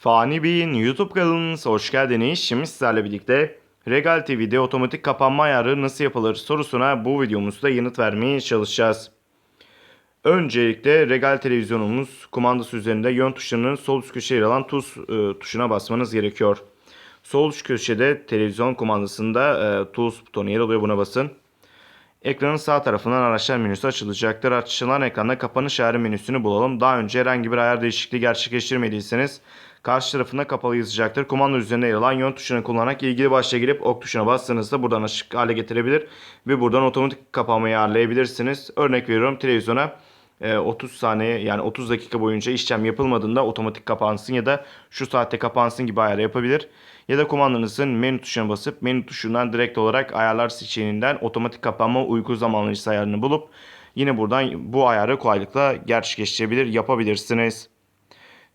Fani Bey'in YouTube kanalınıza hoş geldiniz. Şimdi sizlerle birlikte Regal TV'de otomatik kapanma ayarı nasıl yapılır sorusuna bu videomuzda yanıt vermeye çalışacağız. Öncelikle Regal televizyonumuz kumandası üzerinde yön tuşlarının sol üst köşeye yer alan tuz e, tuşuna basmanız gerekiyor. Sol üst köşede televizyon kumandasında e, tuz butonu yer alıyor buna basın. Ekranın sağ tarafından araçlar menüsü açılacaktır. Açılan ekranda kapanış ayarı menüsünü bulalım. Daha önce herhangi bir ayar değişikliği gerçekleştirmediyseniz karşı tarafında kapalı yazacaktır. Kumanda üzerinde yer alan yön tuşunu kullanarak ilgili başlığa girip ok tuşuna bastığınızda buradan açık hale getirebilir ve buradan otomatik kapanmayı ayarlayabilirsiniz. Örnek veriyorum televizyona e, 30 saniye yani 30 dakika boyunca işlem yapılmadığında otomatik kapansın ya da şu saatte kapansın gibi ayar yapabilir. Ya da kumandanızın menü tuşuna basıp menü tuşundan direkt olarak ayarlar seçeneğinden otomatik kapanma uyku zamanlayıcısı ayarını bulup yine buradan bu ayarı kolaylıkla gerçekleştirebilir yapabilirsiniz.